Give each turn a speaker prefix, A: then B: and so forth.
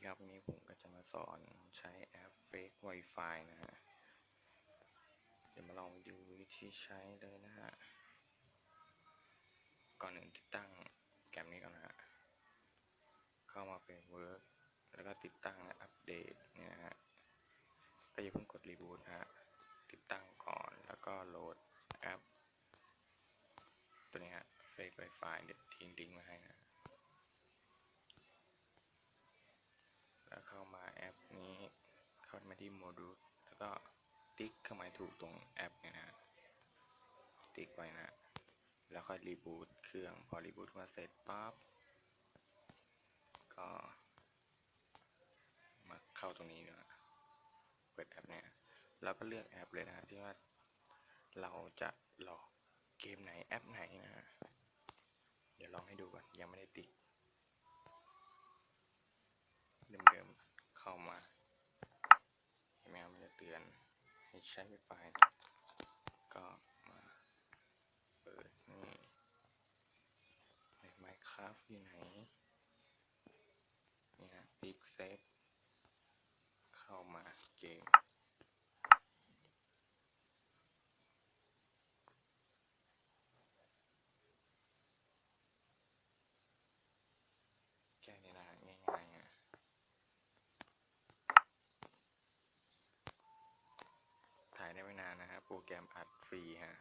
A: ดีครับ วันนี้ผมก็จะมาสอนใช้แอป Fake Wi-Fi นะฮะ เดี๋ยวมาลองดูวิธีใช้เลยนะฮะ ก่อนหนึ่งติดตั้งแกรมนี้ก่อนนะฮะ เข้ามาเป็นเวิร์กแล้วก็ติดตั้งและอัปเดตเนี่ยนะฮะ ก็อย่าเพิ่งกดรีบูตนะฮะ ติดตั้งก่อนแล้วก็โหลดแอป ตัวนี้ฮะ Fake Wi-Fi เดี๋ยวทิ้งลิงก์มาให้นะ แล้วเข้ามาแอปนี้เข้า มาที่โมดูลแล้วก็ติ๊กเข้ามาถูกตรงแอปเนี่ยนะ ติ๊กไว้นะ แล้วค่อยรีบูตเครื่อง พอรีบูตมาเสร็จปั๊บ ก็มาเข้าตรงนี้นะเปิดแอปเนี่ย แล้วก็เลือกแอปเลยนะที่ว่าเราจะหลอกเกมไหนแอปไหนนะฮะเดี๋ยวลองให้ดูก่อนยังไม่ได้ติ๊ก เดิมๆเข้ามาเห็นไหมครับมันจะเตือน ให้ใช้ไวไฟก็มาเปิดนี่ใน Minecraft อยู่ไหนนี่ฮะติ๊กเซฟเข้ามาเกม แค่นี้นะฮะง่ายๆฮะ ถ่ายได้ไม่นานนะฮะ โปรแกรมอัดฟรีฮะ